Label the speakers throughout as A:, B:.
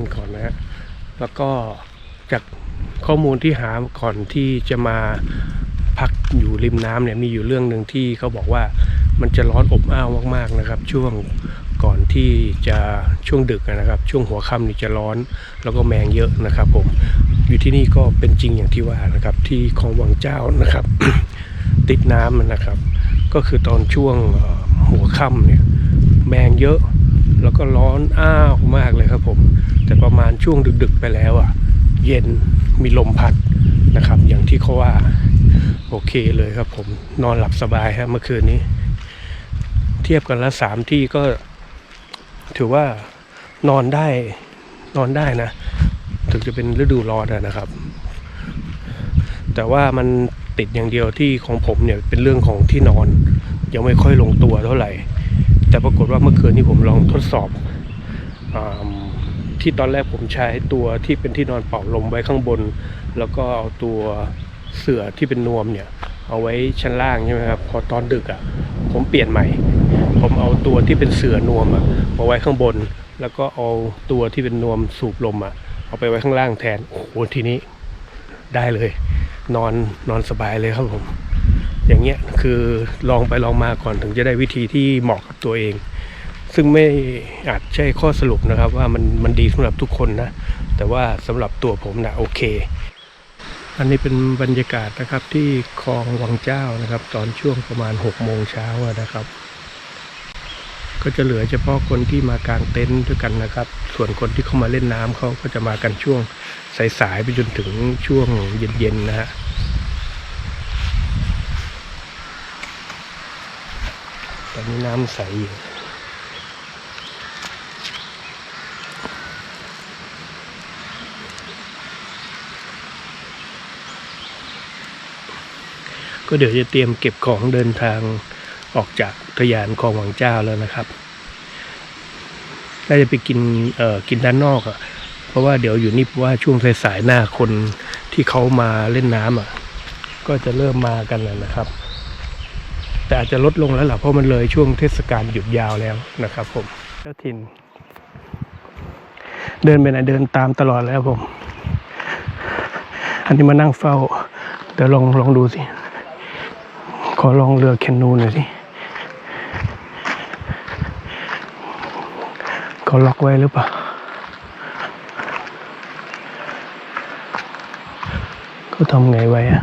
A: มาล้างหน้าแปรงฟันก่อนนะฮะแล้วก็จากข้อมูลที่หาก่อนที่จะมาพักอยู่ริมน้ำเนี่ยมีอยู่เรื่องหนึ่งที่เขาบอกว่ามันจะร้อนอบอ้าวมากๆนะครับ ช่วงก่อนที่จะช่วงดึกนะครับ ช่วงหัวค่ำนี่จะร้อนแล้วก็แมงเยอะนะครับผมอยู่ที่นี่ก็เป็นจริงอย่างที่ว่านะครับ ที่คลองวังเจ้านะครับ ติดน้ำนะครับ ก็คือตอนช่วงหัวค่ำเนี่ยแมงเยอะ แล้วก็ร้อนอ้าวมากเลยครับผม แต่ประมาณช่วงดึกๆไปแล้วอะ เย็นมีลมพัดนะครับ อย่างที่เขาว่า โอเคเลยครับผม นอนหลับสบายครับเมื่อคืนนี้ เทียบกันละสามที่ก็ ถือว่านอนได้ นอนได้นะ ถึงจะเป็นฤดูร้อนนะครับ แต่ว่ามันติดอย่างเดียวที่ของผมเนี่ยเป็นเรื่องของที่นอน ยังไม่ค่อยลงตัวเท่าไหร่ แต่ปรากฏว่าเมื่อคืนนี้ผมลองทดสอบอที่ตอนแรกผมใช้ตัวที่เป็นที่นอนเป่าลมไว้ข้างบน แล้วก็เอาตัวเสื่อที่เป็นนวมเนี่ย เอาไว้ชั้นล่างใช่ไหมครับพอตอนดึกอะ่ะ ผมเปลี่ยนใหม่ ผมเอาตัวที่เป็นเสื่อนวมอะ่ะมาไว้ข้างบน แล้วก็เอาตัวที่เป็นนวมสูบลมอะ่ะ เอาไปไว้ข้างล่างแทนโอ้โหทีนี้ได้เลย นอนนอนสบายเลยครับผม อย่างเงี้ยคือลองไปลองมาก่อนถึงจะได้วิธีที่เหมาะกับตัวเอง ซึ่งไม่อาจใช่ข้อสรุปนะครับ ว่ามันมันดีสำหรับทุกคนนะ แต่ว่าสำหรับตัวผมนะโอเค อันนี้เป็นบรรยากาศนะครับที่คลองวังเจ้านะครับ ตอนช่วงประมาณ6โมงเช้านะครับ ก็จะเหลือเฉพาะคนที่มากางเต็นท์ด้วยกันนะครับ ส่วนคนที่เข้ามาเล่นน้ำเขาก็จะมากันช่วงสายๆไปจนถึงช่วงเย็นๆนะฮะ ตอนนี้น้ำใสอยู่ก็เดี๋ยวจะเตรียมเก็บของเดินทางออกจากทยานคลองหวังเจ้าแล้วนะครับน่าจะไปกินเอ่อกินด้านนอกอะ่ะ เพราะว่าเดี๋ยวอยู่นี่ว่าช่วงสายๆหน้าคนที่เขามาเล่นน้ำอะ ก็จะเริ่มมากันแล้วนะครับ แต่อาจจะลดลงแล้วล่ะเพราะมันเลยช่วงเทศกาลหยุดยาวแล้วนะครับผมเจ้าถิ่น เดินไปไหนเดินตามตลอดแล้วผม อันนี้มานั่งเฝ้า เดี๋ยวลองลองดูสิ ขอลองเรือแคนูหน่อยสิเขาล็อกไว้หรือเปล่าเขาทำไงไว้อะ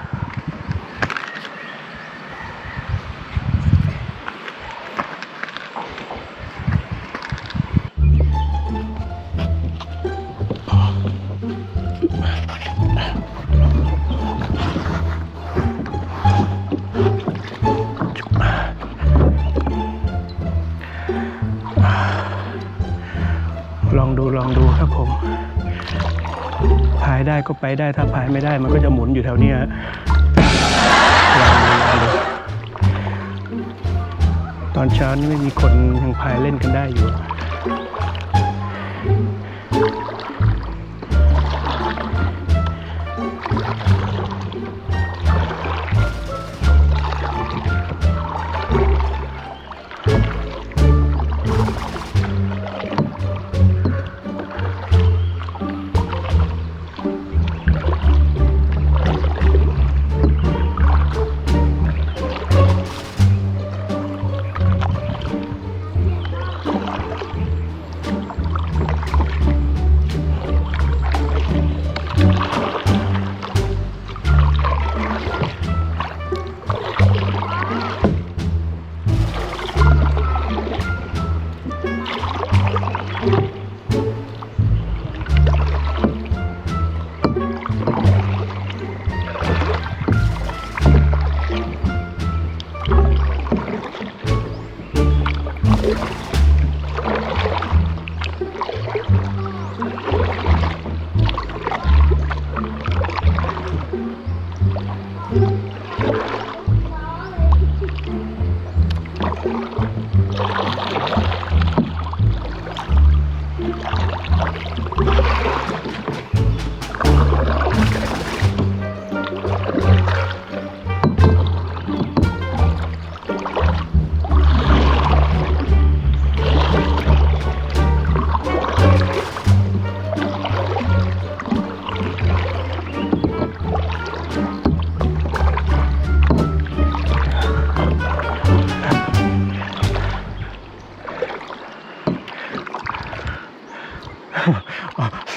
A: พายได้ก็ไปได้ถ้าพายไม่ได้มันก็จะหมุนอยู่แถวเนี้ยตอนเช้านี่ไม่มีคนยังพายเล่นกันได้อยู่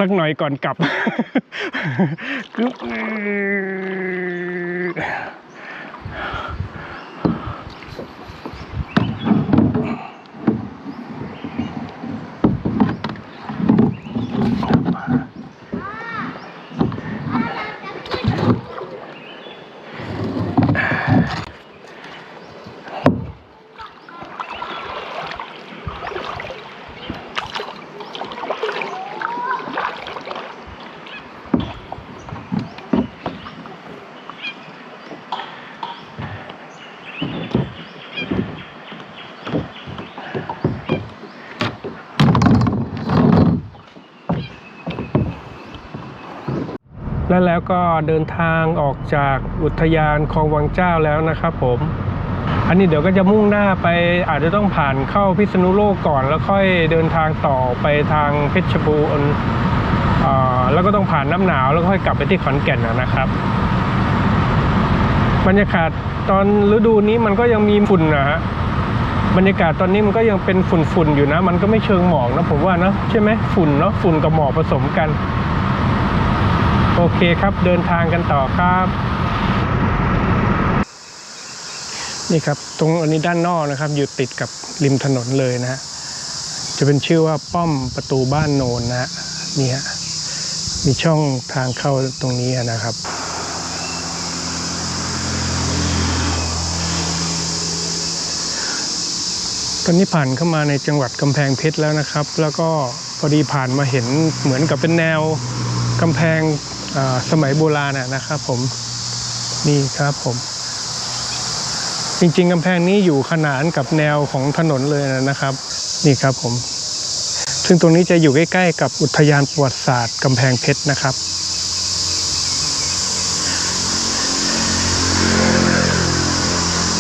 A: สักหน่อยก่อนกลับ ก็เดินทางออกจากอุทยานคลองวังเจ้าแล้วนะครับผมอันนี้เดี๋ยวก็จะมุ่งหน้าไปอาจจะต้องผ่านเข้าพิษณุโลกก่อน แล้วค่อยเดินทางต่อไปทางเพชรบูรณ์แล้วก็ต้องผ่านน้ำหนาวแล้วค่อยกลับไปที่ขอนแก่นนะครับบรรยากาศตอนฤดูนี้มันก็ยังมีฝุ่นนะฮะบรรยากาศตอนนี้มันก็ยังเป็นฝุ่นๆอยู่นะ มันก็ไม่เชิงหมอกนะผมว่านะใช่ไหมฝุ่นเนาะฝุ่นกับหมอกผสมกัน โอเคครับเดินทางกันต่อครับ นี่ครับตรงอันนี้ด้านนอกนะครับ อยู่ติดกับริมถนนเลยนะฮะจะเป็นชื่อว่าป้อมประตูบ้านโนนนะฮะนี่ฮะมีช่องทางเข้าตรงนี้นะครับตอนนี้ผ่านเข้ามาในจังหวัดกำแพงเพชรแล้วนะครับ แล้วก็พอดีผ่านมาเห็นเหมือนกับเป็นแนวกำแพง สมัยโบราณนะนะครับผมนี่ครับผม จริงๆกำแพงนี้อยู่ขนานกับแนวของถนนเลยนะครับ นี่ครับผม ซึ่งตรงนี้จะอยู่ใกล้ๆกับอุทยานประวัติศาสตร์กำแพงเพชรนะครับ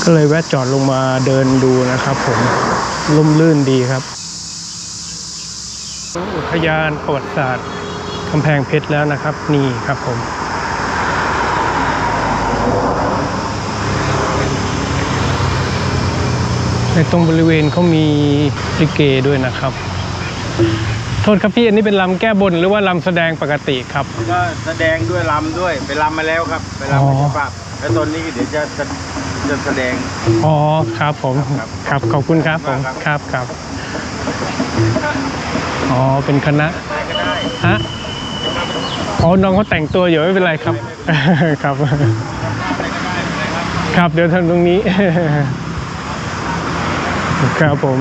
A: ก็เลยแวะจอดลงมาเดินดูนะครับผมร่มรื่นดีครับ อุทยานประวัติศาสตร์ กำแพงเพชรแล้วนะครับ นี่ครับผม ในตรงบริเวณเขามีลิเกด้วยนะครับ โทษครับพี่อันนี้เป็นลำแก้บนหรือว่าลำแสดงปกติครับ
B: ก็แสดงด้วยลำด้วยไปลำมาแล้วครับ ไปลำ
A: อ๋
B: ไป
A: อ
B: เจ้าภาพแล้วตอนนี้เดี๋ยวจะจะจะแสดง
A: อ๋อครับผม
B: ครับ
A: ครับขอบคุณครับผม
B: ครับ
A: ครับครับอ๋อเป็นคณะ
B: ไปก็ได้
A: ฮะ อ๋อน้องเขาแต่งตัวอยู่ไม่เป็นไรครับ ครับ ครับเดี๋ยวทำตรงนี้ ครับผม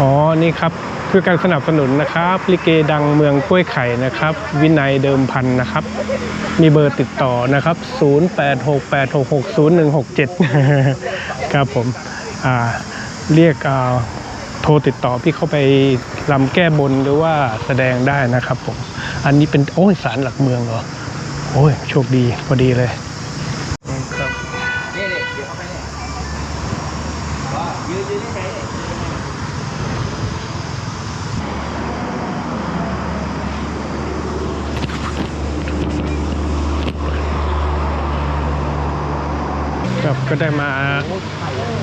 A: อ๋อนี่ครับเพื่อการสนับสนุนนะครับ ลิเกดังเมืองกล้วยไข่นะครับ วินัยเดิมพันนะครับ มีเบอร์ติดต่อนะครับ 0868660167 ครับผมอ่าเรียกอ่าโทรติดต่อพี่เข้าไปลำแก้บนหรือว่าแสดงได้นะครับผม อันนี้เป็นโอ้ยสารหลักเมืองเหรอ โอ้ยโชคดีพอดีเลยครับครับก็ได้มา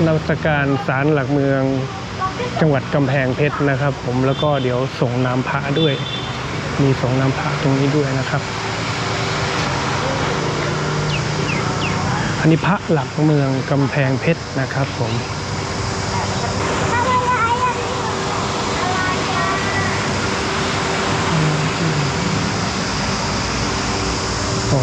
A: นมัสการศาลหลักเมืองจังหวัดกำแพงเพชรนะครับ ผมแล้วก็เดี๋ยวส่งน้ำพระด้วย มีส่งน้ำพระตรงนี้ด้วยนะครับ อันนี้พระหลักเมืองกำแพงเพชรนะครับผมโอ้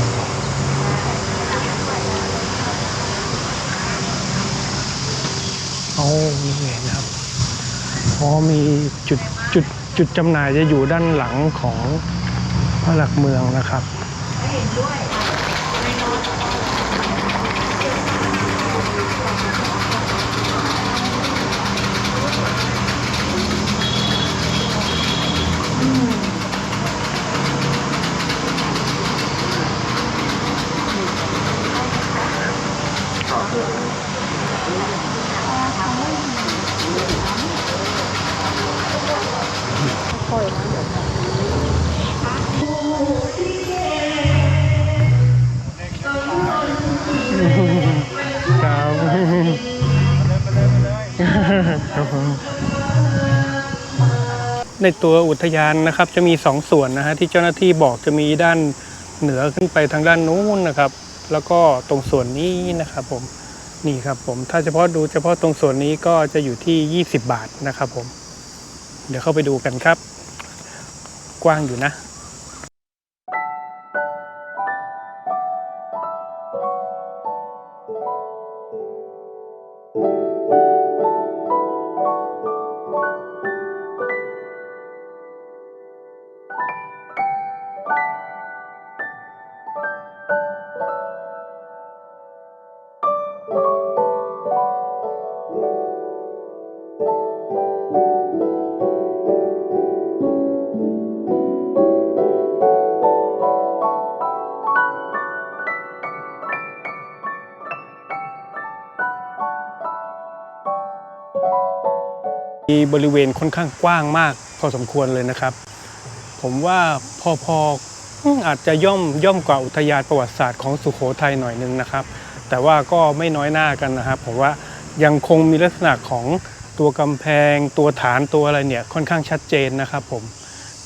A: โอ้นี่เองครับ อ๋อมีจุดจุด จุดจำหน่ายจะอยู่ด้านหลังของพระหลักเมืองนะครับครับ ในตัวอุทยานนะครับ จะมีสองส่วนนะฮะที่เจ้าหน้าที่บอกจะมีด้านเหนือขึ้นไปทางด้านนู้นนะครับ แล้วก็ตรงส่วนนี้นะครับผมนี่ครับผมถ้าเฉพาะดูเฉพาะตรงส่วนนี้ก็จะอยู่ที่ 20 บาทนะครับผม เดี๋ยวเข้าไปดูกันครับ กว้างอยู่นะ มีบริเวณค่อนข้างกว้างมาก พอสมควรเลยนะครับ ผมว่าพอพออาจจะย่อมย่อมกว่าอุทยานประวัติศาสตร์ของสุโขทัยหน่อยนึงนะครับ แต่ว่าก็ไม่น้อยหน้ากันนะครับผมว่ายังคงมีลักษณะของตัวกำแพง ตัวฐานตัวอะไรเนี่ยค่อนข้างชัดเจนนะครับผม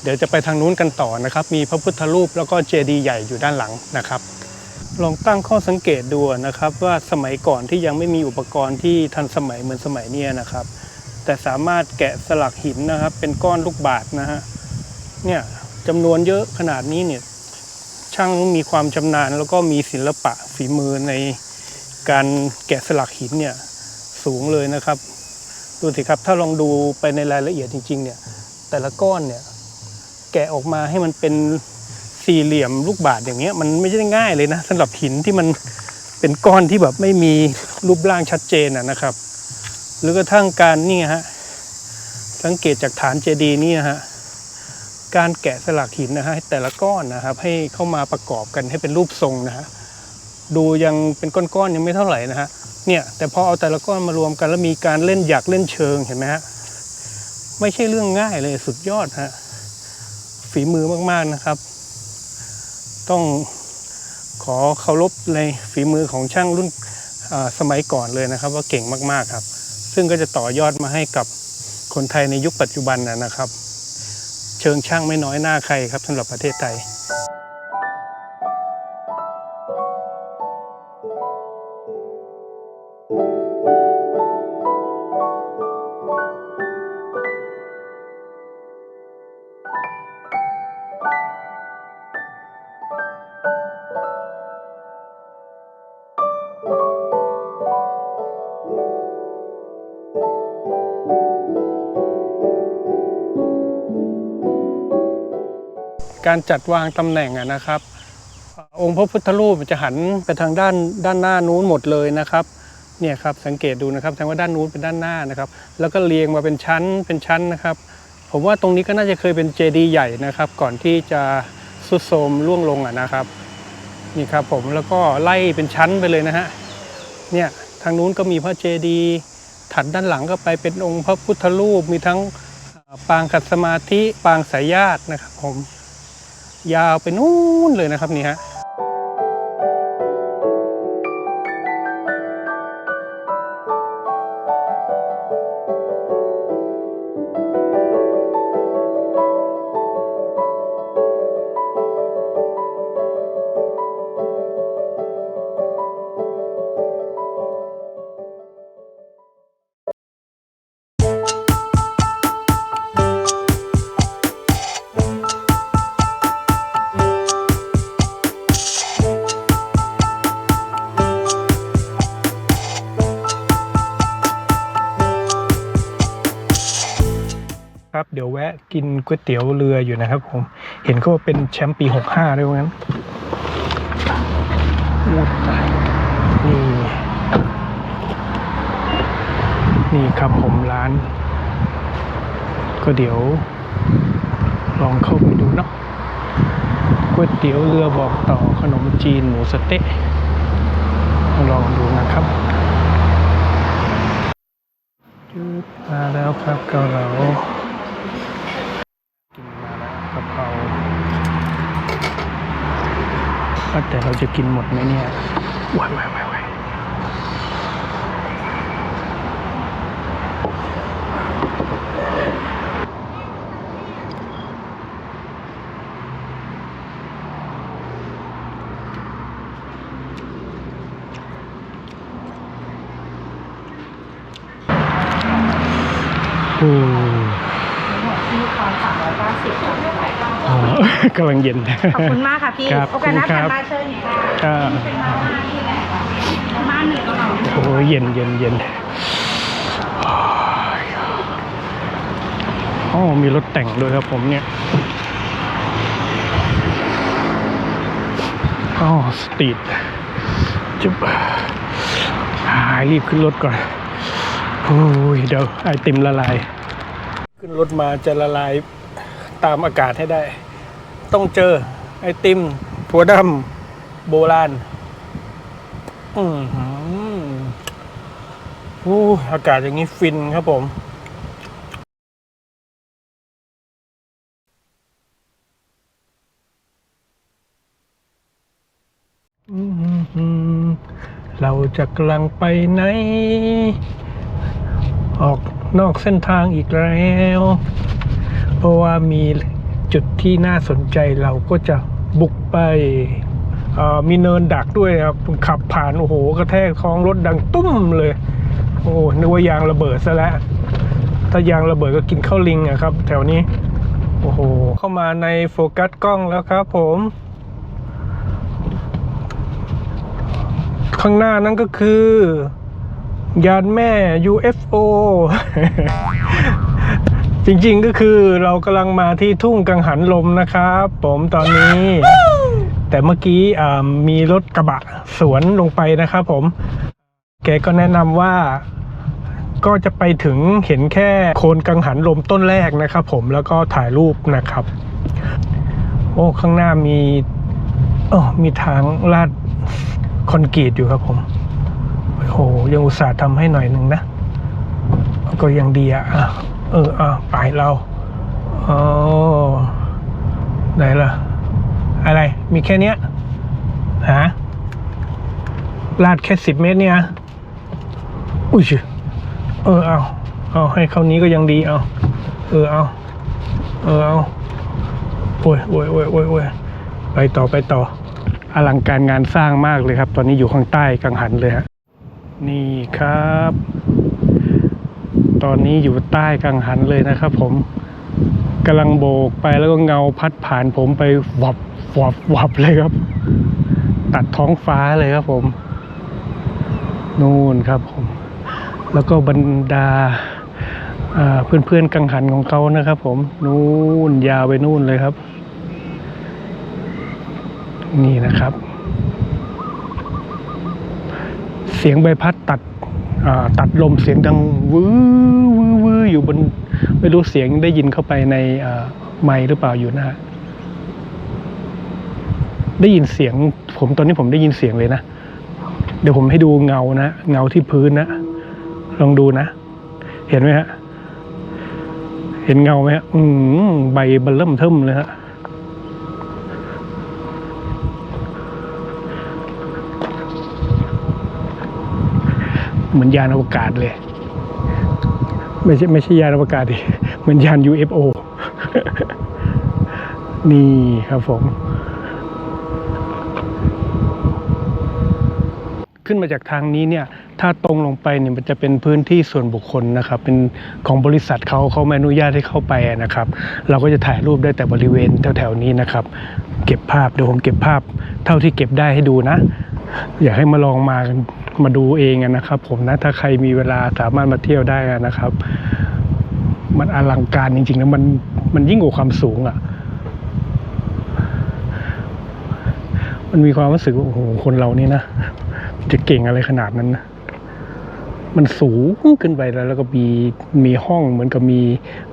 A: เดี๋ยวจะไปทางนู้นกันต่อนะครับ มีพระพุทธรูปแล้วก็เจดีย์ใหญ่อยู่ด้านหลังนะครับลองตั้งข้อสังเกตดูนะครับว่าสมัยก่อนที่ยังไม่มีอุปกรณ์ที่ทันสมัยเหมือนสมัยนี้นะครับ แต่สามารถแกะสลักหินนะครับ เป็นก้อนลูกบาศก์นะฮะเนี่ยจำนวนเยอะขนาดนี้เนี่ยช่างมีความชำนาญแล้วก็มีศิลปะฝีมือในการแกะสลักหินเนี่ยสูงเลยนะครับ ดูสิครับถ้าลองดูไปในรายละเอียดจริง ๆ เนี่ย แต่ละก้อนเนี่ยแกะออกมาให้มันเป็นสี่เหลี่ยมลูกบาศก์อย่างเงี้ยมันไม่ใช่ง่ายเลยนะสำหรับหินที่มันเป็นก้อนที่แบบไม่มีรูปร่างชัดเจนนะครับ หรือกระทั่งการนี่ฮะสังเกตจากฐานเจดีย์นี่นะฮะการแกะสลักหินนะฮะแต่ละก้อนนะครับ ให้เข้ามาประกอบกันให้เป็นรูปทรงนะฮะดูยังเป็นก้อนๆยังไม่เท่าไหร่นะฮะเนี่ยแต่พอเอาแต่ละก้อนมารวมกันแล้วมีการเล่นหยักเล่นเชิงเห็นไหมฮะไม่ใช่เรื่องง่ายเลยสุดยอดฮะฝีมือมากๆนะครับ ต้องขอเคารพในฝีมือของช่างรุ่นสมัยก่อนเลยนะครับ ว่าเก่งมากๆครับ ซึ่งก็จะต่อยอดมาให้กับคนไทยในยุคปัจจุบันนะนะครับ เชิงช่างไม่น้อยหน้าใครครับสำหรับประเทศไทย การจัดวางตำแหน่งนะครับ องค์พระพุทธรูปจะหันไปทางด้านด้านหน้านู้นหมดเลยนะครับเนี่ยครับสังเกตดูนะครับแสดงว่าด้านนู้นเป็นด้านหน้านะครับ แล้วก็เรียงมาเป็นชั้นเป็นชั้นนะครับ ผมว่าตรงนี้ก็น่าจะเคยเป็นเจดีย์ใหญ่นะครับ ก่อนที่จะสุดโทมร่วงลงอะนะครับนี่ครับผมแล้วก็ไล่เป็นชั้นไปเลยนะฮะเนี่ยทางนู้นก็มีพระเจดีย์ถัดด้านหลังก็ไปเป็นองค์พระพุทธรูปมีทั้งปางขัดสมาธิปางสายญาตินะครับผม ยาวไปนู่นเลยนะครับนี่ฮะ ดี๋ยวแวะกินก๋วยเตี๋ยวเรืออยู่นะครับผม เห็นเขาว่าเป็นแชมป์ปี 65 ด้วยว่างั้นนี่นี่ครับผมร้าน ก็เดี๋ยว ลองเข้าไปดูเนาะก๋วยเตี๋ยวเรือบอกต่อขนมจีนหมูสะเต๊ะลองดูนะครับมาแล้วครับเกาเหลา กินมาแล้วกะเพราว่า แต่เราจะกินหมดไหมเนี่ยว้ายว้ายว้ายว้าย โอ้
C: ทั้งหมดที่คอนสามร้อยเก้าสิบค่ะ
A: อ๋อ กำลังเย็น
C: ขอบคุณมากค่ะพี่
A: ครับ
C: โอกาสหน้า
A: ขอบคุณครับ
C: ผ่านมาเชิญค่ะ
A: อ่า
C: เป็นมาม่าที่แหละมาม่าหนึ่งกล่อง
A: โอ้โหเย็นเย็นเย็นอ๋อมีรถแต่งด้วยครับผมเนี่ยอ๋อสตรีทจุ๊บอ่ารีบขึ้นรถก่อนโอ้ยเดี๋ยวไอติมละลาย ขึ้นรถมาจะละลายตามอากาศให้ได้ ต้องเจอ ไอติม ถั่วดำโบราณ อือหืออู้อากาศอย่างนี้ฟินครับผมอืมเราจะกำลังไปไหน ออกนอกเส้นทางอีกแล้ว เพราะว่ามี จุดที่น่าสนใจเราก็จะบุกไปมีเนินดักด้วยครับขับผ่านโอ้โหกระแทกท้องรถดังตุ้มเลย โอ้นึกว่ายางระเบิดซะแล้วถ้ายางระเบิดก็กินข้าวลิงอะครับ แถวนี้โอ้โหเข้ามาในโฟกัสกล้องแล้วครับผม ข้างหน้านั่นก็คือ ยานแม่ UFO จริงๆก็คือเรากำลังมาที่ทุ่งกังหันลมนะครับผมตอนนี้ แต่เมื่อกี้มีรถกระบะสวนลงไปนะครับผม แกก็แนะนำว่าก็จะไปถึงเห็นแค่โคนกังหันลมต้นแรกนะครับผมแล้วก็ถ่ายรูปนะครับ โอ้ ข้างหน้ามีอ๋อมีทางลาดคอนกรีตอยู่ครับผม โอ้โหยังอุตส่าห์ทำให้หน่อยหนึ่งนะ ก็ยังดีอะอะ เอออะไปเราอ๋อไหนล่ะ อะไรมีแค่เนี้ยฮะลาดแค่สิบเมตรเนี่ยอุ้ยเออเอาเอาให้เขานี้ก็ยังดีเอาเออเอาเออเอาโอ้ยโอ้ยโอ้ยโอ้ยโอ้ยไปต่อไปต่ออลังการงานสร้างมากเลยครับ ตอนนี้อยู่ข้างใต้กังหันเลยฮะนี่ครับ ตอนนี้อยู่ใต้กังหันเลยนะครับผมกำลังโบกไปแล้วก็เงาพัดผ่านผมไปวับวับวับเลยครับ ตัดท้องฟ้าเลยครับผม นู่นครับผม แล้วก็บรรดาอ่าเพื่อนๆกังหันของเขานะครับ ผม นู่นยาวไปนู่นเลยครับ นี่นะครับ เสียงใบพัดตัดตัดลมเสียงดังวื้อวื้ อยู่บนไม่รู้เสียงได้ยินเข้าไปในไมค์หรือเปล่าอยู่นะฮะได้ยินเสียง ผมตอนนี้ผมได้ยินเสียงเลยนะ เดี๋ยวผมให้ดูเงานะเงาที่พื้นนะลองดูนะ เห็นไหมฮะ เห็นเงาไหมฮะ อืมใบเบลเริ่มเทิมเลยฮะเหมือนยานอวกาศเลย ไม่ใช่ไม่ใช่ยานอวกาศดิเหมือนยาน UFO นี่ครับผม ขึ้นมาจากทางนี้เนี่ย ถ้าตรงลงไปเนี่ยมันจะเป็นพื้นที่ส่วนบุคคลนะครับ เป็นของบริษัทเขาเขาไม่อนุญาตให้เข้าไปนะครับ เราก็จะถ่ายรูปได้แต่บริเวณแถวๆนี้นะครับ เก็บภาพเดี๋ยวผมเก็บภาพเท่าที่เก็บได้ให้ดูนะ อยากให้มาลองมามาดูเองนะครับผมนะถ้าใครมีเวลาสามารถมาเที่ยวได้นะครับ มันอลังการจริงๆนะมันมันยิ่งกว่าความสูงอะ่ะ มันมีความรู้สึกว่าโอ้โหคนเรานี่นะจะเก่งอะไรขนาดนั้นนะมันสูงขึ้นไปแล้ว แล้วก็มีมีห้องเหมือนกับมี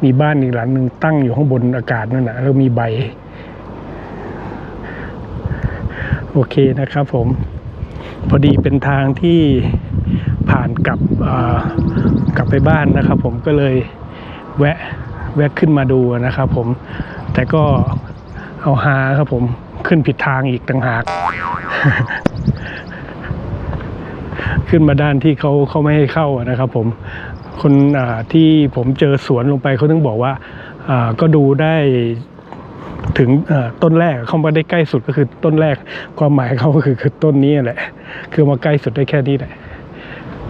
A: มีบ้านอีกหลังหนึ่งตั้งอยู่ข้างบนอากาศนั่นนะแล้วมีใบ โอเคนะครับผม พอดีเป็นทางที่ผ่านกลับกลับไปบ้านนะครับ ผมก็เลยแวะแวะขึ้นมาดูนะครับผมแต่ก็เอาฮาครับผมขึ้นผิดทางอีกต่างหาก ขึ้นมาด้านที่เขาเขาไม่ให้เข้านะครับ ผมคนที่ผมเจอสวนลงไปเขาถึงบอกว่าก็ดูได้ ถึงต้นแรกเขามาได้ใกล้สุดก็คือต้นแรกความหมายเขาก็คือคือต้นนี้แหละ คือมาใกล้สุดได้แค่นี้แหละ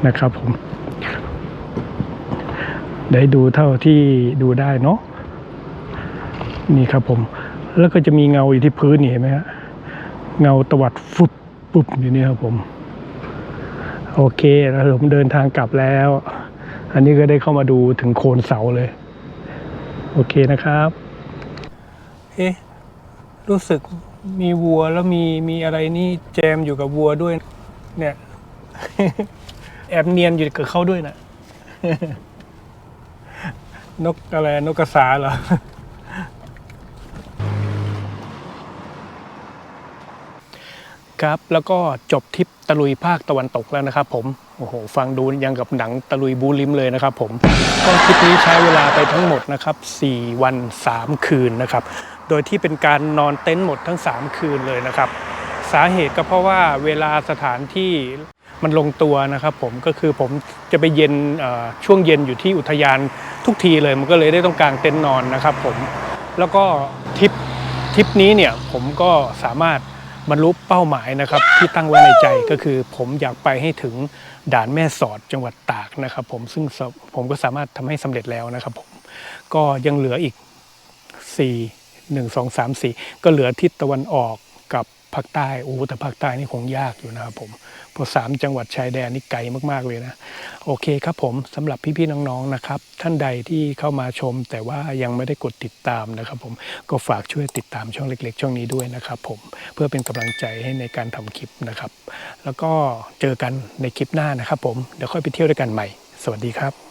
A: นะครับผมได้ดูเท่าที่ดูได้เนาะนี่ครับผม แล้วก็จะมีเงาอยู่ที่พื้นนี่เห็นไหมฮะเงาตวัดฟุบปุ๊บอยู่นี่ครับผม โอเคแล้วผมเดินทางกลับแล้ว อันนี้ก็ได้เข้ามาดูถึงโคนเสาเลย โอเคนะครับ เอ๊ะรู้สึกมีวัวแล้วมีมีอะไรนี่แจมอยู่กับวัวด้วย เนี่ย แอบเนียนอยู่กับเขาด้วยนะนกอะไรนกกระสาเหรอครับแล้วก็จบทริปตะลุยภาคตะวันตกแล้วนะครับผมโอ้โหฟังดูยังกับหนังตะลุยบูลิมเลยนะครับผมก็ทริปนี้ใช้เวลาไปทั้งหมดนะครับ 4 วัน 3 คืนนะครับ โดยที่เป็นการนอนเต็นท์หมดทั้ง 3 คืนเลยนะครับ สาเหตุก็เพราะว่าเวลาสถานที่มันลงตัวนะครับผมก็คือผมจะไปเย็นช่วงเย็นอยู่ที่อุทยานทุกทีเลยมันก็เลยได้ต้องกางเต็นท์นอนนะครับผมแล้วก็ทริปทริปนี้เนี่ยผมก็สามารถบรรลุเป้าหมายนะครับที่ตั้งไว้ในใจก็คือผมอยากไปให้ถึงด่านแม่สอดจังหวัดตากนะครับผมซึ่งผมก็สามารถทำให้สำเร็จแล้วนะครับผมก็ยังเหลืออีก4 1 2 3 4 ก็เหลือทิศตะวันออกกับภาคใต้โอ้แต่ภาคใต้นี่คงยากอยู่นะครับผมเพราะสามจังหวัดชายแดนนี่ไกลมากๆเลยนะ โอเคครับผมสำหรับพี่ๆน้องๆนะครับ ท่านใดที่เข้ามาชม แต่ว่ายังไม่ได้กดติดตามนะครับผมก็ฝากช่วยติดตามช่องเล็ก ๆ ช่องนี้ด้วยนะครับผมเพื่อเป็นกำลังใจให้ในการทำคลิปนะครับ แล้วก็เจอกันในคลิปหน้านะครับผมเดี๋ยวค่อยไปเที่ยวด้วยกันใหม่ สวัสดีครับ